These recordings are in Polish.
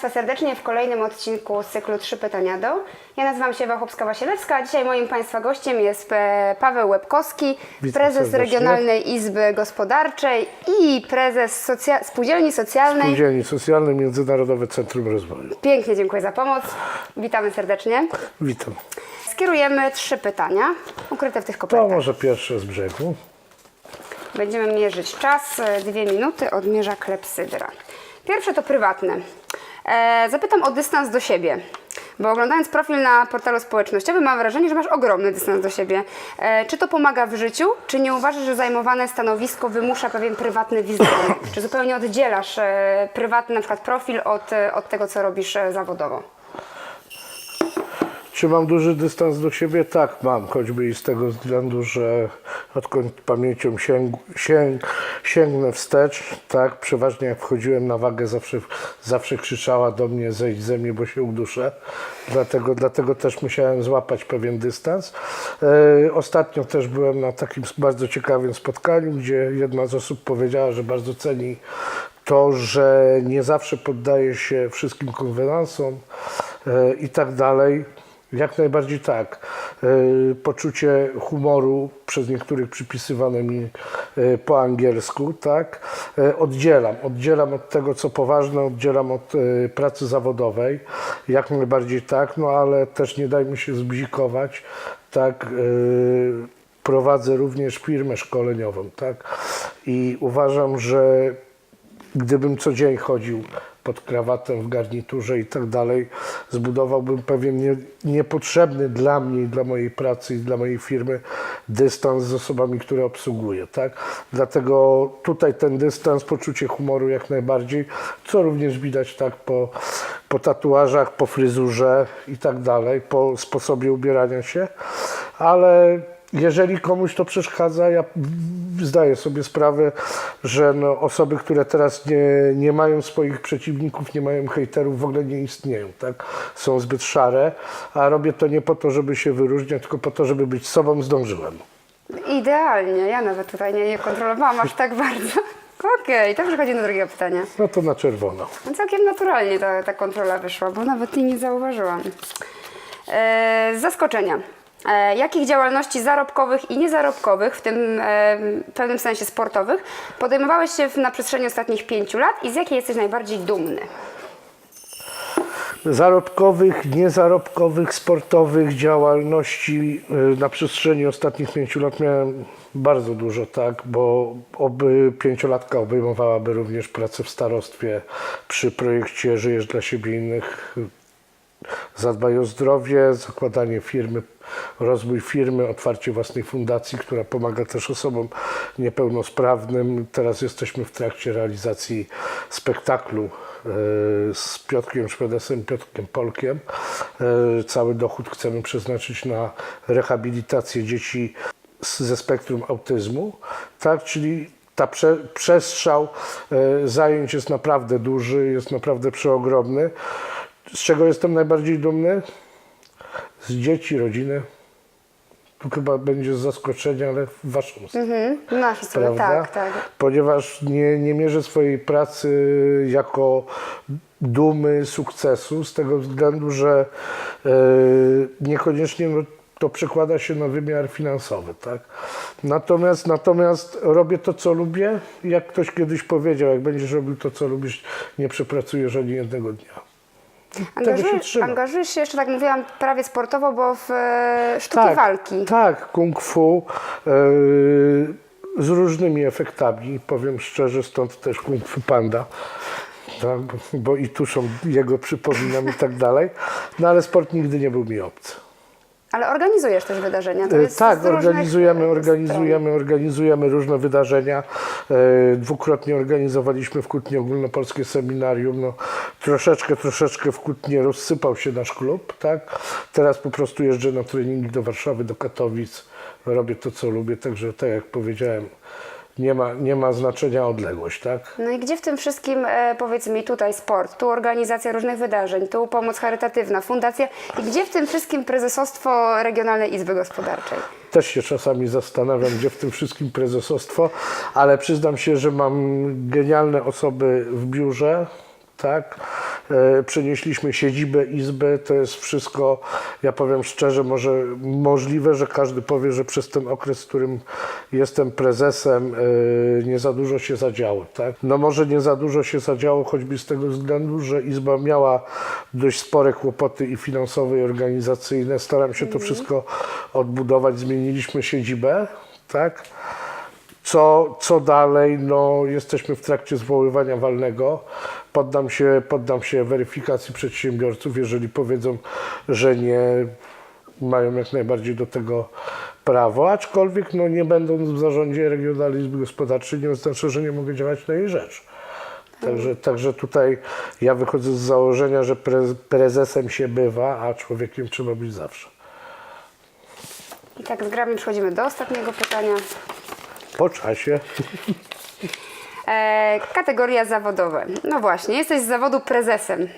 Państwa serdecznie w kolejnym odcinku z cyklu Trzy pytania do. Ja nazywam się Wachowska-Wasielewska, a dzisiaj moim Państwa gościem jest e, Paweł Łebkowski, Witam prezes serdecznie. Regionalnej Izby Gospodarczej i prezes socja- Spółdzielni Socjalnej. Spółdzielni Socjalne Międzynarodowe Centrum Rozwoju. Pięknie dziękuję za pomoc. Witamy serdecznie. Witam. Skierujemy trzy pytania ukryte w tych To kopertach. może pierwsze z brzegu. Będziemy mierzyć czas, e, dwie minuty, odmierza klepsydra. Pierwsze to prywatne. E, zapytam o dystans do siebie, bo oglądając profil na portalu społecznościowym mam wrażenie, że masz ogromny dystans do siebie. E, czy to pomaga w życiu, czy nie uważasz, że zajmowane stanowisko wymusza pewien prywatny wizerunek? czy zupełnie oddzielasz e, prywatny na przykład profil od, od tego, co robisz zawodowo? Czy mam duży dystans do siebie? Tak, mam, choćby i z tego względu, że odkąd pamięcią sięg, sięg, sięgnę wstecz, tak, przeważnie jak wchodziłem na wagę, zawsze, zawsze krzyczała do mnie zejdź ze mnie, bo się uduszę. Dlatego, dlatego też musiałem złapać pewien dystans. E, ostatnio też byłem na takim bardzo ciekawym spotkaniu, gdzie jedna z osób powiedziała, że bardzo ceni to, że nie zawsze poddaje się wszystkim konwenansom e, i tak dalej. Jak najbardziej tak. E, Poczucie humoru przez niektórych przypisywane mi e, po angielsku, tak. E, Oddzielam, oddzielam od tego, co poważne, oddzielam od pracy zawodowej. Jak najbardziej tak, no ale też nie dajmy się zbzikować, tak. Prowadzę również firmę szkoleniową, tak. I uważam, że gdybym co dzień chodził pod krawatem w garniturze i tak dalej, zbudowałbym pewien nie, niepotrzebny dla mnie dla mojej pracy i dla mojej firmy dystans z osobami, które obsługuję, tak? Dlatego tutaj ten dystans, poczucie humoru jak najbardziej, co również widać tak po, po tatuażach, po fryzurze i tak dalej, po sposobie ubierania się, ale jeżeli komuś to przeszkadza, ja zdaję sobie sprawę, że no, osoby, które teraz nie, nie mają swoich przeciwników, nie mają hejterów, w ogóle nie istnieją, tak? Są zbyt szare, a robię to nie po to, żeby się wyróżniać, tylko po to, żeby być sobą, zdążyłem. Idealnie, ja nawet tutaj nie, nie kontrolowałam aż tak bardzo. Okej, to przechodzi do drugiego pytania. No to na czerwono. No Całkiem naturalnie ta, ta kontrola wyszła, bo nawet jej nie zauważyłam. E, z zaskoczenia. E, jakich działalności zarobkowych i niezarobkowych, w tym e, w pewnym sensie sportowych, podejmowałeś się na przestrzeni ostatnich pięciu lat i z jakiej jesteś najbardziej dumny? zarobkowych, niezarobkowych, sportowych działalności y, na przestrzeni ostatnich pięciu lat miałem bardzo dużo, tak, bo oby pięciolatka obejmowałaby również pracę w starostwie przy projekcie Żyjesz dla siebie innych. Zadbaj o zdrowie, zakładanie firmy, rozwój firmy, otwarcie własnej fundacji, która pomaga też osobom niepełnosprawnym. Teraz jesteśmy w trakcie realizacji spektaklu e, z Piotrkiem Szwedesem, Piotrkiem Polkiem. E, Cały dochód chcemy przeznaczyć na rehabilitację dzieci ze spektrum autyzmu, tak, czyli ta prze, przestrzał e, zajęć jest naprawdę duży, jest naprawdę przeogromny. Z czego jestem najbardziej dumny? Z dzieci, rodziny. Tu chyba będzie z zaskoczenia, ale w waszą stronę Nasz sobie, prawda? tak, tak. Ponieważ nie, nie mierzę swojej pracy jako dumy, sukcesu, z tego względu, że e, niekoniecznie no, to przekłada się na wymiar finansowy, tak? Natomiast, natomiast robię to, co lubię. Jak ktoś kiedyś powiedział, jak będziesz robił to, co lubisz, nie przepracujesz ani jednego dnia. Tego się Angażujesz, się jeszcze, tak mówiłam, prawie sportowo, bo w e, sztuki walki. Tak, kung fu e, z różnymi efektami, powiem szczerze, stąd też kung fu panda. Tak, bo, i tu są jego przypominam i tak dalej. No ale sport nigdy nie był mi obcy. Ale organizujesz też wydarzenia. To E, jest Tak, organizujemy, organizujemy, organizujemy różne wydarzenia. E, Dwukrotnie organizowaliśmy w Kutnie ogólnopolskie seminarium. No, troszeczkę, troszeczkę w Kutnie rozsypał się nasz klub, tak? Teraz po prostu jeżdżę na treningi do Warszawy, do Katowic. Robię to, co lubię, także tak jak powiedziałem, nie ma, nie ma znaczenia odległość, tak? No i gdzie w tym wszystkim, e, powiedz mi, tutaj sport, tu organizacja różnych wydarzeń, tu pomoc charytatywna, fundacja i gdzie w tym wszystkim prezesostwo Regionalnej Izby Gospodarczej? Też się czasami zastanawiam, gdzie w tym wszystkim prezesostwo, ale przyznam się, że mam genialne osoby w biurze, tak? E, przenieśliśmy siedzibę, izbę, to jest wszystko, ja powiem szczerze, może możliwe, że każdy powie, że przez ten okres, w którym jestem prezesem, e, nie za dużo się zadziało, tak? No może nie za dużo się zadziało, choćby z tego względu, że izba miała dość spore kłopoty i finansowe, i organizacyjne. Staram się to wszystko odbudować, zmieniliśmy siedzibę, tak? Co, co dalej? No, jesteśmy w trakcie zwoływania walnego. Poddam się, poddam się weryfikacji przedsiębiorców. Jeżeli powiedzą, że nie, mają jak najbardziej do tego prawo, aczkolwiek no, nie będąc w zarządzie Regionalnej Izby Gospodarczej nie znaczy, że nie mogę działać na jej rzecz. Także, także tutaj ja wychodzę z założenia, że pre, prezesem się bywa, a człowiekiem trzeba być zawsze. I tak zgrabnie przechodzimy do ostatniego pytania. Po czasie. E, kategoria zawodowe. No właśnie, jesteś z zawodu prezesem.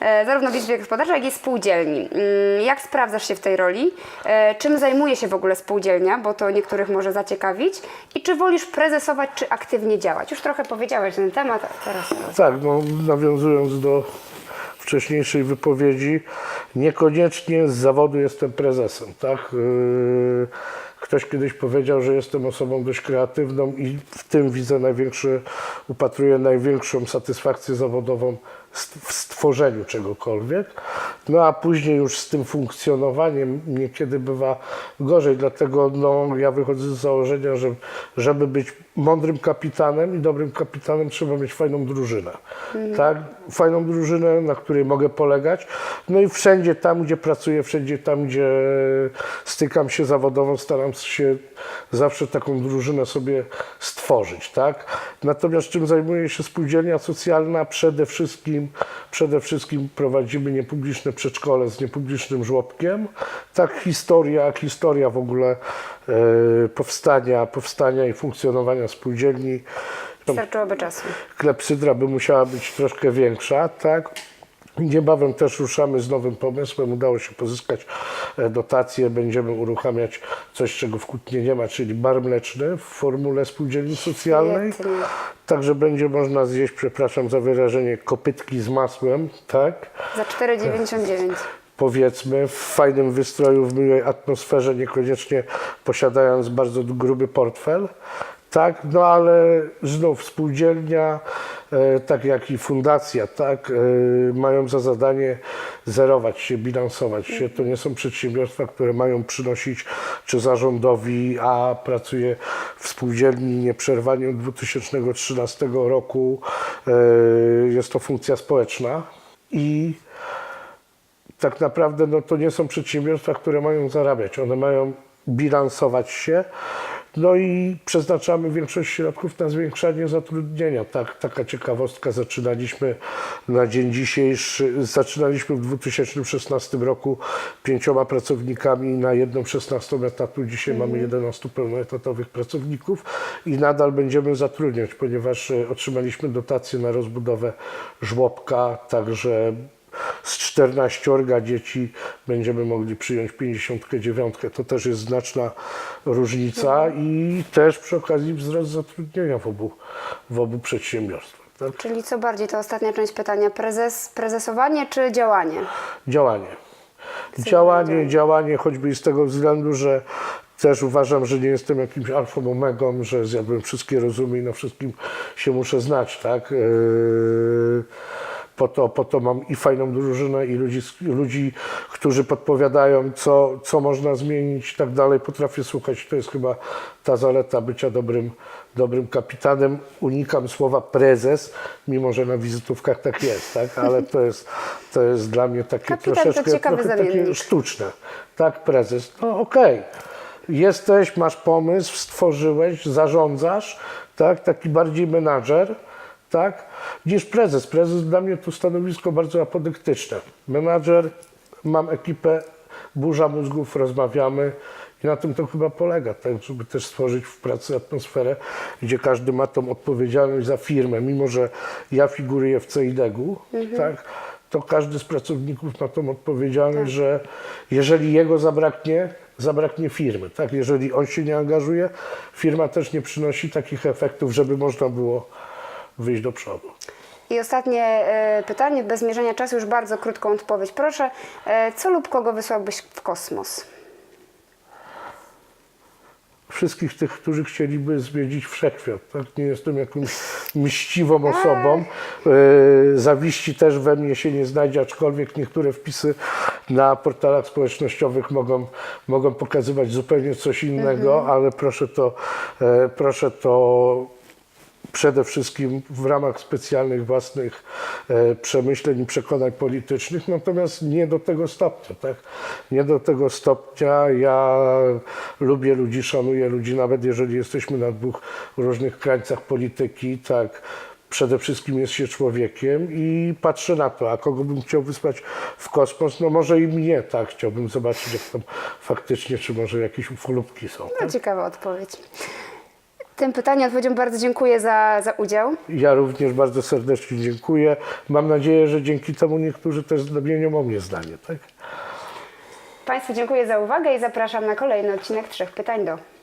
E, zarówno w Izbie Gospodarczej, jak i spółdzielni. Mm, Jak sprawdzasz się w tej roli? E, czym zajmuje się w ogóle spółdzielnia, bo to niektórych może zaciekawić? I czy wolisz prezesować, czy aktywnie działać? Już trochę powiedziałeś na ten temat, a teraz... Tak, no, nawiązując do wcześniejszej wypowiedzi, niekoniecznie z zawodu jestem prezesem, tak? Ktoś kiedyś powiedział, że jestem osobą dość kreatywną i w tym widzę największy, upatruję największą satysfakcję zawodową w stworzeniu czegokolwiek. No a później już z tym funkcjonowaniem niekiedy bywa gorzej, dlatego no, ja wychodzę z założenia, że żeby być mądrym kapitanem i dobrym kapitanem trzeba mieć fajną drużynę. Tak? Fajną drużynę, na której mogę polegać. No i wszędzie tam, gdzie pracuję, wszędzie tam, gdzie stykam się zawodowo, staram się zawsze taką drużynę sobie stworzyć. Tak? Natomiast czym zajmuje się spółdzielnia socjalna? Przede wszystkim, przede wszystkim prowadzimy niepubliczne przedszkole z niepublicznym żłobkiem. Tak historia, historia w ogóle e, powstania, powstania i funkcjonowania spółdzielni. Starczyłoby czasu. Klepsydra by musiała być troszkę większa, tak? Niebawem też ruszamy z nowym pomysłem. Udało się pozyskać e, dotacje. Będziemy uruchamiać coś, czego w Kutnie nie ma, czyli bar mleczny w formule spółdzielni socjalnej. Także będzie można zjeść, przepraszam za wyrażenie, kopytki z masłem, tak? Za 4,99. powiedzmy, w fajnym wystroju, w miłej atmosferze, niekoniecznie posiadając bardzo gruby portfel. Tak, no ale znów spółdzielnia, tak jak i fundacja, tak, e, mają za zadanie zerować się, bilansować się. To nie są przedsiębiorstwa, które mają przynosić czy zarządowi, a pracuje w spółdzielni nieprzerwanie od 2013 roku. E, Jest to funkcja społeczna i tak naprawdę no, to nie są przedsiębiorstwa, które mają zarabiać. One mają bilansować się. No i przeznaczamy większość środków na zwiększanie zatrudnienia. Tak, taka ciekawostka. Zaczynaliśmy na dzień dzisiejszy, zaczynaliśmy w 2016 roku pięcioma pracownikami na jedną 16 etatu. Dzisiaj mamy 11 pełnoetatowych pracowników i nadal będziemy zatrudniać, ponieważ e, otrzymaliśmy dotację na rozbudowę żłobka, także z 14 dzieci będziemy mogli przyjąć 59. To też jest znaczna różnica i też przy okazji wzrost zatrudnienia w obu, w obu przedsiębiorstwach. Tak? Czyli co bardziej, to ostatnia część pytania, prezes, prezesowanie czy działanie? Działanie. Działanie, działanie, choćby z tego względu, że też uważam, że nie jestem jakimś alfą omegą, że zjadłem wszystkie rozumy i na wszystkim się muszę znać, tak? Yy, Po to, po to mam i fajną drużynę, i ludzi, ludzi którzy podpowiadają, co, co można zmienić i tak dalej. Potrafię słuchać. To jest chyba ta zaleta bycia dobrym, dobrym kapitanem. Unikam słowa prezes, mimo że na wizytówkach tak jest, tak? ale to jest, to jest dla mnie takie Kapitan troszeczkę takie sztuczne. Tak, prezes. No okej. Jesteś, masz pomysł, stworzyłeś, zarządzasz, tak, taki bardziej menadżer, tak, niż prezes. Prezes dla mnie to stanowisko bardzo apodyktyczne. Menadżer, mam ekipę, burza mózgów, rozmawiamy i na tym to chyba polega, tak, żeby też stworzyć w pracy atmosferę, gdzie każdy ma tą odpowiedzialność za firmę, mimo że ja figuruję w CIDEG-u, tak, to każdy z pracowników ma tą odpowiedzialność, że jeżeli jego zabraknie, zabraknie firmy. Tak? Jeżeli on się nie angażuje, firma też nie przynosi takich efektów, żeby można było wyjść do przodu. I ostatnie e, pytanie, bez mierzenia czasu, już bardzo krótką odpowiedź. Proszę, e, co lub kogo wysłałbyś w kosmos? wszystkich tych, którzy chcieliby zwiedzić wszechświat. Tak? Nie jestem jakąś mściwą osobą. E, zawiści też we mnie się nie znajdzie, aczkolwiek niektóre wpisy na portalach społecznościowych mogą, mogą pokazywać zupełnie coś innego, ale proszę to, proszę to przede wszystkim w ramach specjalnych własnych e, przemyśleń i przekonań politycznych, natomiast nie do tego stopnia, tak? Nie do tego stopnia. Ja lubię ludzi, szanuję ludzi, nawet jeżeli jesteśmy na dwóch różnych krańcach polityki, tak? Przede wszystkim jest się człowiekiem i patrzę na to, a kogo bym chciał wysłać w kosmos, no może i mnie, tak? Chciałbym zobaczyć, jak tam faktycznie, czy może jakieś ufolubki są. No, ciekawa odpowiedź. Tym pytaniem odpowiedzią bardzo dziękuję za, za udział. Ja również bardzo serdecznie dziękuję. Mam nadzieję, że dzięki temu niektórzy też zmienią o mnie zdanie. Tak? Państwu dziękuję za uwagę i zapraszam na kolejny odcinek Trzech Pytań do.